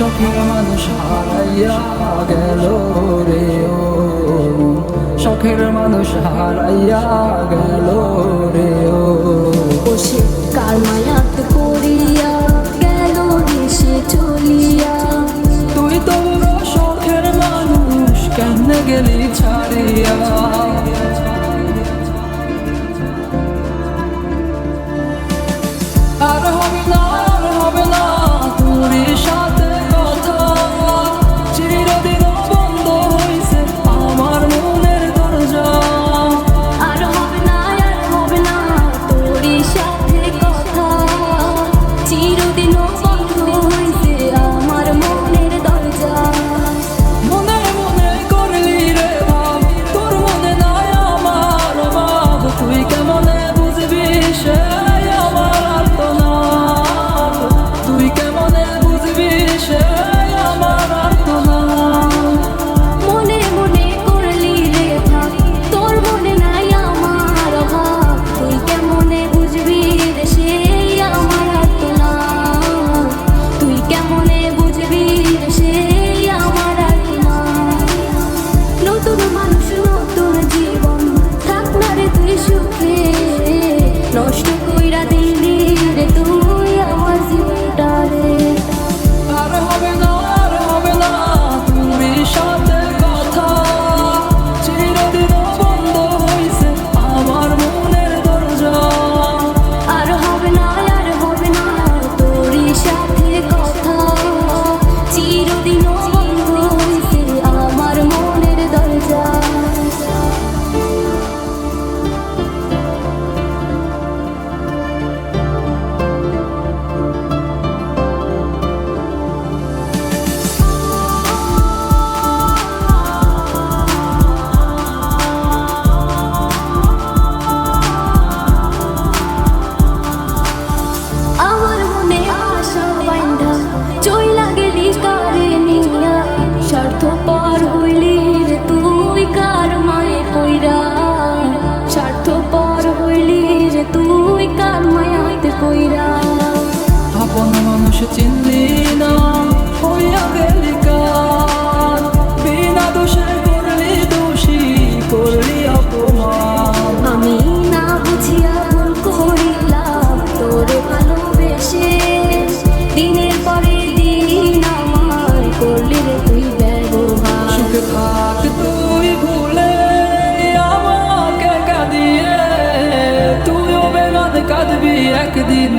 সখের মানুষ হারাইয়া গেল রে ও। সখের মানুষ হারাইয়া গেল de tu চিনলি না হইয়া গেলি কাল। বিনা দোষে করলি দোষী করলি অপমান। আমি না বুঝিয়া ভুল করিলাম তোরে ভালোবেসে। দিনের পরে দিন আমার করলি রে তুই ব্যবহার। সুখে থাক তুই ভুলে আমাকে কাঁদিয়ে তুইও বেগাদ কাঁদবি একদিন।